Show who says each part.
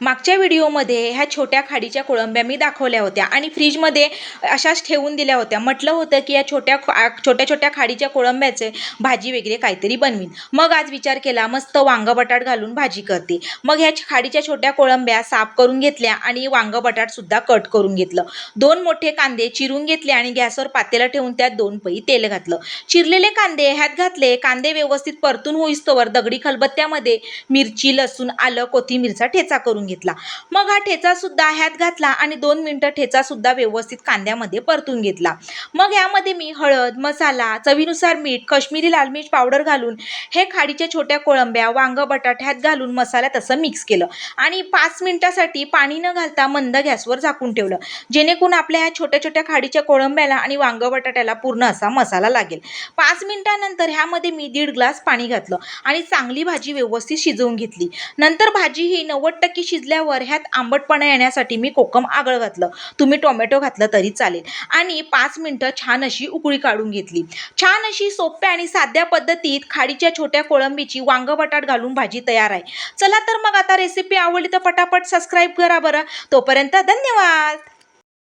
Speaker 1: मागच्या व्हिडिओमध्ये ह्या छोट्या खाडीच्या कोळंब्या मी दाखवल्या होत्या आणि फ्रीजमध्ये अशाच ठेवून दिल्या होत्या. म्हटलं होतं की या छोट्या छोट्या छोट्या खाडीच्या कोळंब्याचे भाजी वगैरे काहीतरी बनवीन. मग आज विचार केला मस्त वांग बटाट घालून भाजी करते. मग ह्या खाडीच्या छोट्या कोळंब्या साफ करून घेतल्या आणि वांग बटाटसुद्धा कट करून घेतलं. दोन मोठे कांदे चिरून घेतले आणि गॅसवर पातेलं ठेवून त्यात दोन पई तेल घातलं. चिरलेले कांदे ह्यात घातले कांदे व्यवस्थित परतून होईस्तोवर दगडी खलबत्त्यामध्ये मिरची लसूण आलं कोथिंबीरचा ठेचा करून घेतला. मग हा ठेचा सुद्धा ह्यात घातला आणि दोन मिनटं ठेचा सुद्धा व्यवस्थित कांद्यामध्ये परतून घेतला. मग यामध्ये मी हळद मसाला चवीनुसार मीठ काश्मीरी लाल मिर्च पावडर घालून हे खाडीच्या छोट्या कोळंब्या वांग बटाट ह्यात घालून मसाला तसं मिक्स केलं. आणि पाच मिनिटासाठी पाणी न घालता मंद गॅसवर झाकून ठेवलं. जेणेकरून आपल्या ह्या छोट्या छोट्या खाडीच्या कोळंब्याला आणि वांग बटाट्याला पूर्ण असा मसाला लागेल. पाच मिनिटानंतर ह्यामध्ये मी दीड ग्लास पाणी घातलं आणि चांगली भाजी व्यवस्थित शिजवून घेतली. नंतर भाजी ही नव्वद टक्के शिजल्यावर ह्यात आंबटपणा येण्यासाठी मी कोकम आगळ घातलं. तुम्ही टोमॅटो घातलं तरी चालेल. आणि पाच मिनटं छान अशी उकळी काढून घेतली. छान अशी सोप्या आणि साध्या पद्धतीत खाडीच्या छोट्या कोळंबीची वांग बटाट घालून भाजी तयार आहे. चला तर मग आता रेसिपी आवडली तर पटापट सबस्क्राईब करा बरं. तोपर्यंत धन्यवाद!